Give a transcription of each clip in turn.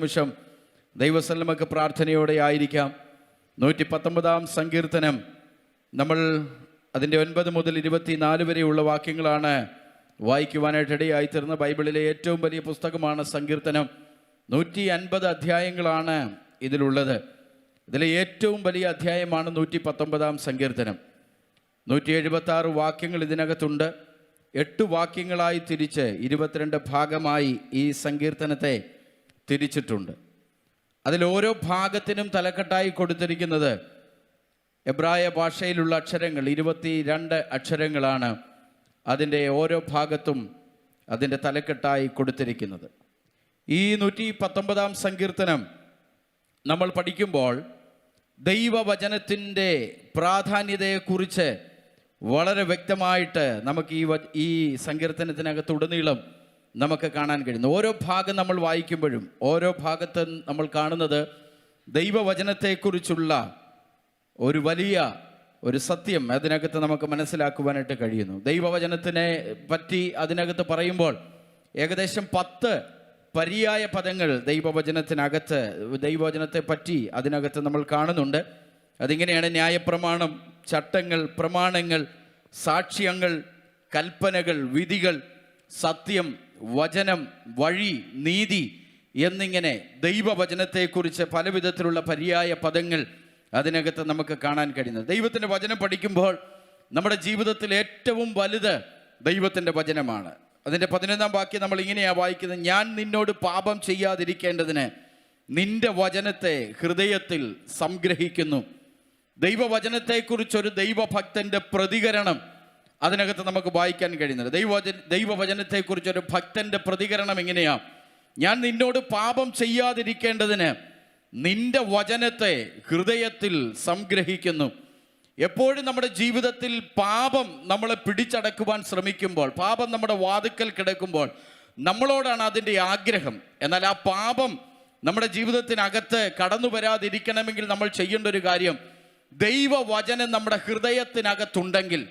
നിമിഷം ദൈവസല്ലമക്ക് പ്രാർത്ഥനയോടെ ആയിരിക്കാം. നൂറ്റി പത്തൊമ്പതാം സങ്കീർത്തനം. നമ്മൾ അതിന്റെ ഒൻപത് മുതൽ ഇരുപത്തിനാല് വരെയുള്ള വാക്യങ്ങളാണ് വായിക്കുവാനായിട്ട് ഇടയായിത്തീർന്ന ബൈബിളിലെ ഏറ്റവും വലിയ പുസ്തകമാണ് സങ്കീർത്തനം. നൂറ്റി അൻപത് അധ്യായങ്ങളാണ് ഇതിലുള്ളത്. ഇതിലെ ഏറ്റവും വലിയ അധ്യായമാണ് നൂറ്റി പത്തൊമ്പതാം സങ്കീർത്തനം. നൂറ്റി എഴുപത്തി ആറ് വാക്യങ്ങൾ ഇതിനകത്തുണ്ട്. എട്ട് വാക്യങ്ങളായി തിരിച്ച് ഇരുപത്തിരണ്ട് ഭാഗമായി ഈ സങ്കീർത്തനത്തെ തിരിച്ചിട്ടുണ്ട്. അതിൽ ഓരോ ഭാഗത്തിനും തലക്കെട്ടായി കൊടുത്തിരിക്കുന്നത് എബ്രായ ഭാഷയിലുള്ള അക്ഷരങ്ങൾ ഇരുപത്തി രണ്ട് അക്ഷരങ്ങളാണ് അതിന്റെ ഓരോ ഭാഗത്തും അതിന്റെ തലക്കെട്ടായി കൊടുത്തിരിക്കുന്നത്. ഈ നൂറ്റി പത്തൊമ്പതാം സങ്കീർത്തനം നമ്മൾ പഠിക്കുമ്പോൾ ദൈവവചനത്തിന്റെ പ്രാധാന്യതയെക്കുറിച്ച് വളരെ വ്യക്തമായിട്ട് നമുക്ക് ഈ ഈ സങ്കീർത്തനത്തിനകത്ത് ഉടനീളം നമുക്ക് കാണാൻ കഴിയുന്നു. ഓരോ ഭാഗം നമ്മൾ വായിക്കുമ്പോഴും ഓരോ ഭാഗത്ത് നമ്മൾ കാണുന്നത് ദൈവവചനത്തെക്കുറിച്ചുള്ള ഒരു വലിയ ഒരു സത്യം അതിനകത്ത് നമുക്ക് മനസ്സിലാക്കുവാനായിട്ട് കഴിയുന്നു. ദൈവവചനത്തിനെ പറ്റി അതിനകത്ത് പറയുമ്പോൾ ഏകദേശം പത്ത് പര്യായ പദങ്ങൾ ദൈവവചനത്തിനകത്ത് ദൈവവചനത്തെ പറ്റി അതിനകത്ത് നമ്മൾ കാണുന്നുണ്ട്. അതിങ്ങനെയാണ് ന്യായപ്രമാണം ചട്ടങ്ങൾ പ്രമാണങ്ങൾ സാക്ഷ്യങ്ങൾ കൽപ്പനകൾ വിധികൾ സത്യം വചനം വഴി നീതി എന്നിങ്ങനെ ദൈവവചനത്തെക്കുറിച്ച് പല വിധത്തിലുള്ള പര്യായ പദങ്ങൾ അതിനകത്ത് നമുക്ക് കാണാൻ കഴിയുന്നത്. ദൈവത്തിന്റെ വചനം പഠിക്കുമ്പോൾ നമ്മുടെ ജീവിതത്തിൽ ഏറ്റവും വലുത് ദൈവത്തിന്റെ വചനമാണ്. അതിന്റെ പതിനൊന്നാം വാക്യം നമ്മൾ ഇങ്ങനെയാണ് വായിക്കുന്നത്. ഞാൻ നിന്നോട് പാപം ചെയ്യാതിരിക്കേണ്ടതിന് നിന്റെ വചനത്തെ ഹൃദയത്തിൽ സംഗ്രഹിക്കുന്നു. ദൈവവചനത്തെക്കുറിച്ചൊരു ദൈവഭക്തന്റെ പ്രതികരണം അതിനകത്ത് നമുക്ക് വായിക്കാൻ കഴിയുന്നത്. ദൈവവചന ദൈവവചനത്തെക്കുറിച്ചൊരു ഭക്തന്റെ പ്രതികരണം എങ്ങനെയാണ് ഞാൻ നിന്നോട് പാപം ചെയ്യാതിരിക്കേണ്ടതിന് നിന്റെ വചനത്തെ ഹൃദയത്തിൽ സംഗ്രഹിക്കുന്നു. എപ്പോഴും നമ്മുടെ ജീവിതത്തിൽ പാപം നമ്മളെ പിടിച്ചടക്കുവാൻ ശ്രമിക്കുമ്പോൾ പാപം നമ്മുടെ വാതുക്കൽ കിടക്കുമ്പോൾ നമ്മളോടാണ് അതിന്റെ ആഗ്രഹം. എന്നാൽ ആ പാപം നമ്മുടെ ജീവിതത്തിനകത്ത് കടന്നു വരാതിരിക്കണമെങ്കിൽ നമ്മൾ ചെയ്യേണ്ട ഒരു കാര്യം ദൈവവചനം നമ്മുടെ ഹൃദയത്തിനകത്തുണ്ടെങ്കിൽ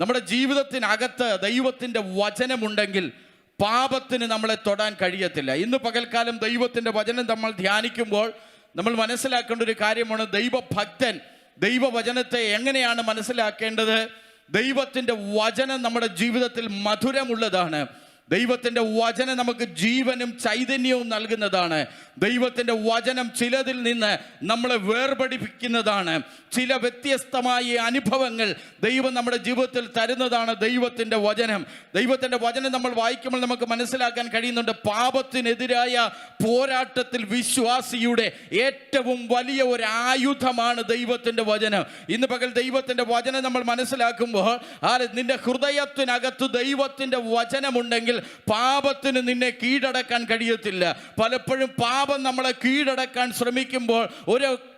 നമ്മുടെ ജീവിതത്തിനകത്ത് ദൈവത്തിന്റെ വചനമുണ്ടെങ്കിൽ പാപത്തിന് നമ്മളെ തൊടാൻ കഴിയത്തില്ല. ഇന്ന് പകൽക്കാലം ദൈവത്തിന്റെ വചനം നമ്മൾ ധ്യാനിക്കുമ്പോൾ നമ്മൾ മനസ്സിലാക്കേണ്ട ഒരു കാര്യമാണ് ദൈവഭക്തൻ ദൈവവചനത്തെ എങ്ങനെയാണ് മനസ്സിലാക്കേണ്ടത്? ദൈവത്തിന്റെ വചനം നമ്മുടെ ജീവിതത്തിൽ മധുരമുള്ളതാണ്. ദൈവത്തിന്റെ വചനം നമുക്ക് ജീവനും ചൈതന്യവും നൽകുന്നതാണ്. ദൈവത്തിന്റെ വചനം ചിലതിൽ നിന്ന് നമ്മളെ വേർപടിപ്പിക്കുന്നതാണ്. ചില വ്യത്യസ്തമായ അനുഭവങ്ങൾ ദൈവം നമ്മുടെ ജീവിതത്തിൽ തരുന്നതാണ് ദൈവത്തിന്റെ വചനം. ദൈവത്തിന്റെ വചനം നമ്മൾ വായിക്കുമ്പോൾ നമുക്ക് മനസ്സിലാക്കാൻ കഴിയുന്നുണ്ട് പാപത്തിനെതിരായ പോരാട്ടത്തിൽ വിശ്വാസിയുടെ ഏറ്റവും വലിയ ഒരു ആയുധമാണ് ദൈവത്തിന്റെ വചനം. ഇന്ന് പകൽ ദൈവത്തിന്റെ വചനം നമ്മൾ മനസ്സിലാക്കുമ്പോൾ ആ നിന്റെ ഹൃദയത്തിനകത്ത് ദൈവത്തിന്റെ വചനമുണ്ടെങ്കിൽ പാപത്തിന് നിന്നെ കീഴടക്കാൻ കഴിയത്തില്ല. പലപ്പോഴും പാപം നമ്മളെ കീഴടക്കാൻ ശ്രമിക്കുമ്പോൾ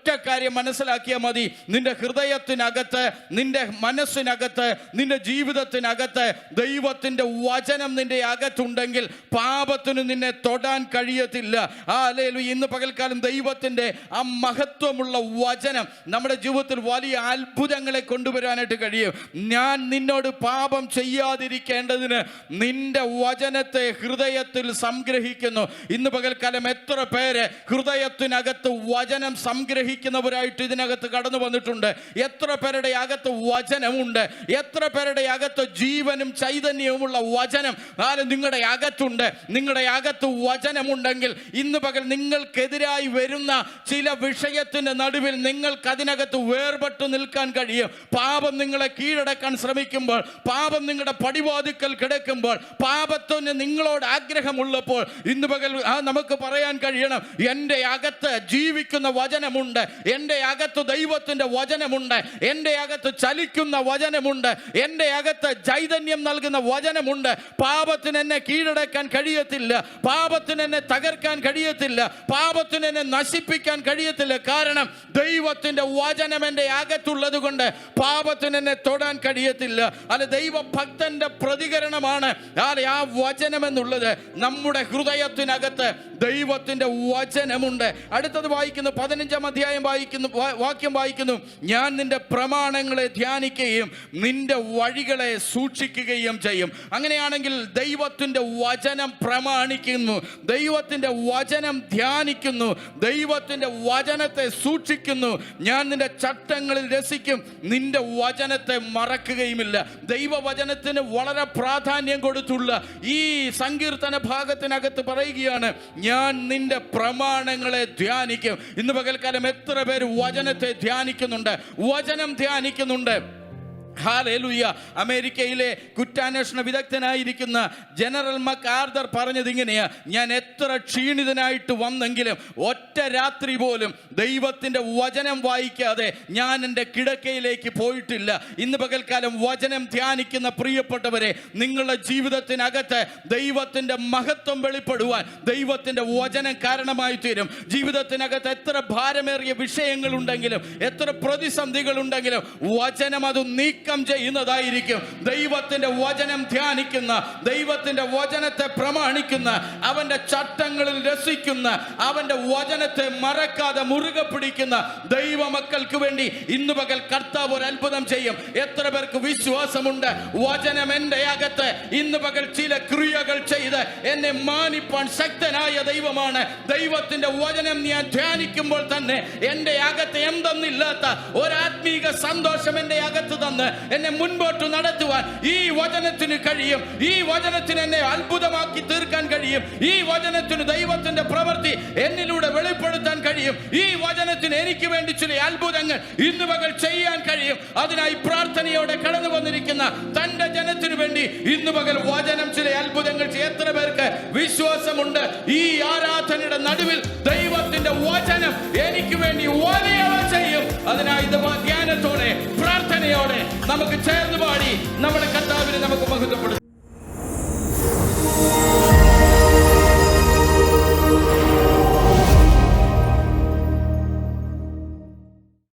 ഒരൊറ്റ കാര്യം മനസ്സിലാക്കിയാൽ മതി. നിന്റെ ഹൃദയത്തിനകത്ത് നിന്റെ മനസ്സിനകത്ത് നിന്റെ ജീവിതത്തിനകത്ത് ദൈവത്തിന്റെ വചനം നിന്റെ അകത്തുണ്ടെങ്കിൽ പാപത്തിന് നിന്നെ തൊടാൻ കഴിയത്തില്ല. ആ അല്ലേലു ഇന്ന് പകൽക്കാലം ദൈവത്തിന്റെ ആ മഹത്വമുള്ള വചനം നമ്മുടെ ജീവിതത്തിൽ വലിയ അത്ഭുതങ്ങളെ കൊണ്ടുവരാനായിട്ട് കഴിയും. ഞാൻ നിന്നോട് പാപം ചെയ്യാതിരിക്കേണ്ടതിന് നിന്റെ വചനത്തെ ഹൃദയത്തിൽ സംഗ്രഹിക്കുന്നു. ഇന്ന് പകൽക്കാലം എത്ര പേര് ഹൃദയത്തിനകത്ത് വചനം സംഗ്രഹിക്കുന്നവരായിട്ട് ഇതിനകത്ത് കടന്നു വന്നിട്ടുണ്ട്. എത്ര പേരുടെ അകത്ത് വചനമുണ്ട്. എത്ര പേരുടെ അകത്ത് ജീവനും ചൈതന്യവുമുള്ള വചനം. ആരും നിങ്ങളുടെ അകത്തുണ്ട്. നിങ്ങളുടെ അകത്ത് വചനമുണ്ടെങ്കിൽ ഇന്ന് പകൽ നിങ്ങൾക്കെതിരായി വരുന്ന ചില വിഷയത്തിന്റെ നടുവിൽ നിങ്ങൾക്ക് അതിനകത്ത് വേർപെട്ട് നിൽക്കാൻ കഴിയും. പാപം നിങ്ങളെ കീഴടക്കാൻ ശ്രമിക്കുമ്പോൾ പാപം നിങ്ങളുടെ പടിവാതുക്കൽ കിടക്കുമ്പോൾ പാപത്തിന് നിങ്ങളോട് ആഗ്രഹമുള്ളപ്പോൾ ഇന്ന് പകൽ നമുക്ക് പറയാൻ കഴിയണം എന്റെ അകത്ത് ജീവിക്കുന്ന വചനമുണ്ട്. എന്റെ അകത്ത് ദൈവത്തിന്റെ വചനമുണ്ട്. എന്റെ അകത്ത് ചലിക്കുന്ന വചനമുണ്ട്. എന്റെ അകത്ത് ചൈതന്യം നൽകുന്ന വചനമുണ്ട്. പാപത്തിന് എന്നെ കീഴടക്കാൻ കഴിയത്തില്ല. പാപത്തിന് എന്നെ തകർക്കാൻ കഴിയത്തില്ല. പാപത്തിന് എന്നെ നശിപ്പിക്കാൻ കഴിയത്തില്ല. കാരണം ദൈവത്തിന്റെ വചനം എന്റെ അകത്തുള്ളത് കൊണ്ട് പാപത്തിന് എന്നെ തൊടാൻ കഴിയത്തില്ല. അല്ല ദൈവഭക്തന്റെ പ്രതികരണമാണ് ആ വചനം എന്നുള്ളത്. നമ്മുടെ ഹൃദയത്തിനകത്ത് ദൈവത്തിന്റെ വചനമുണ്ട്. അടുത്തത് വായിക്കുന്ന പതിനഞ്ചാം അധ്യായം അധ്യായം വായിക്കുന്നു വാക്യം വായിക്കുന്നു. ഞാൻ നിന്റെ പ്രമാണങ്ങളെ ധ്യാനിക്കുകയും നിന്റെ വഴികളെ സൂക്ഷിക്കുകയും ചെയ്യും. അങ്ങനെയാണെങ്കിൽ ദൈവത്തിന്റെ വചനം പ്രമാണിക്കുന്നു ദൈവത്തിന്റെ വചനം ധ്യാനിക്കുന്നു ദൈവത്തിന്റെ വചനത്തെ സൂക്ഷിക്കുന്നു. ഞാൻ നിന്റെ ചട്ടങ്ങളിൽ രസിക്കും നിന്റെ വചനത്തെ മറക്കുകയുമില്ല. ദൈവവചനത്തിന് വളരെ പ്രാധാന്യം കൊടുത്തുള്ള ഈ സങ്കീർത്തന ഭാഗത്തിനകത്ത് പറയുകയാണ് ഞാൻ നിന്റെ പ്രമാണങ്ങളെ ധ്യാനിക്കും. ഇന്ന് പകൽക്കാലം എത്ര പേര് വചനത്തെ ധ്യാനിക്കുന്നുണ്ട്? വചനം ധ്യാനിക്കുന്നുണ്ട്. ഹാലേലുയ്യ അമേരിക്കയിലെ കുറ്റാന്വേഷണ വിദഗ്ധനായിരിക്കുന്ന ജനറൽ മക് ആർദർ പറഞ്ഞത് ഇങ്ങനെയാ. ഞാൻ എത്ര ക്ഷീണിതനായിട്ട് വന്നെങ്കിലും ഒറ്റ രാത്രി പോലും ദൈവത്തിന്റെ വചനം വായിക്കാതെ ഞാൻ എന്റെ കിടക്കയിലേക്ക് പോയിട്ടില്ല. ഇന്ന് പകൽക്കാലം വചനം ധ്യാനിക്കുന്ന പ്രിയപ്പെട്ടവരെ നിങ്ങളുടെ ജീവിതത്തിനകത്ത് ദൈവത്തിന്റെ മഹത്വം വെളിപ്പെടുവാൻ ദൈവത്തിന്റെ വചനം കാരണമായി തീരും. ജീവിതത്തിനകത്ത് എത്ര ഭാരമേറിയ വിഷയങ്ങളുണ്ടെങ്കിലും എത്ര പ്രതിസന്ധികളുണ്ടെങ്കിലും വചനം അത് നീക്കം ചെയ്യുന്നതായിരിക്കും. ദൈവത്തിന്റെ വചനം ധ്യാനിക്കുന്ന ദൈവത്തിന്റെ വചനത്തെ പ്രമാണിക്കുന്ന അവന്റെ ചട്ടങ്ങളിൽ രസിക്കുന്ന അവന്റെ വചനത്തെ മറക്കാതെ മുറുകെ പിടിക്കുന്ന ദൈവമക്കൾക്ക് വേണ്ടി ഇന്ന് പകൽ കർത്താവ് ഒരു അത്ഭുതം ചെയ്യും. എത്ര പേർക്ക് വിശ്വാസമുണ്ട്? വചനം എന്റെ അകത്ത്. ഇന്ന് പകൽ ചില ക്രിയകൾ ചെയ്ത് എന്നെ മാനിപ്പാൻ ശക്തനായ ദൈവമാണ്. ദൈവത്തിന്റെ വചനം ഞാൻ ധ്യാനിക്കുമ്പോൾ തന്നെ എന്റെ അകത്ത് എന്തെന്നില്ലാത്ത ഒരാത്മീക സന്തോഷം എന്റെ അകത്ത് തന്ന് എന്നെ മുൻപോട്ട് നടത്തുവാൻ ഈ വചനത്തിന് കഴിയും. ഈ വചനത്തിന് എന്നെ അത്ഭുതമാക്കി തീർക്കാൻ കഴിയും. ഈ വചനത്തിന് ദൈവത്തിന്റെ പ്രവൃത്തി എന്നിലൂടെ വെളിപ്പെടുത്താൻ കഴിയും. ഈ വചനത്തിന് എനിക്ക് വേണ്ടി ചില അത്ഭുതങ്ങൾ ഇന്ന് മകൾ ചെയ്യാൻ കഴിയും. അതിനായി പ്രാർത്ഥനയോടെ കടന്നു വന്നിരിക്കുന്ന തന്റെ ജനത്തിനു വേണ്ടി ഇന്ന് മകൾ വചനം ചില അത്ഭുതങ്ങൾ. എത്ര പേർക്ക് വിശ്വാസമുണ്ട്? ഈ ആരാധനയുടെ നടുവിൽ ദൈവത്തിന്റെ വചനം എനിക്ക് വേണ്ടി വലിയവ ചെയ്യും. അതിനായി ധ്യാനത്തോടെ പ്രാർത്ഥനയോടെ നമുക്ക് ചേർന്ന് പാടി നമ്മുടെ കർത്താവിനെ നമുക്ക് മഹത്വപ്പെടുത്താം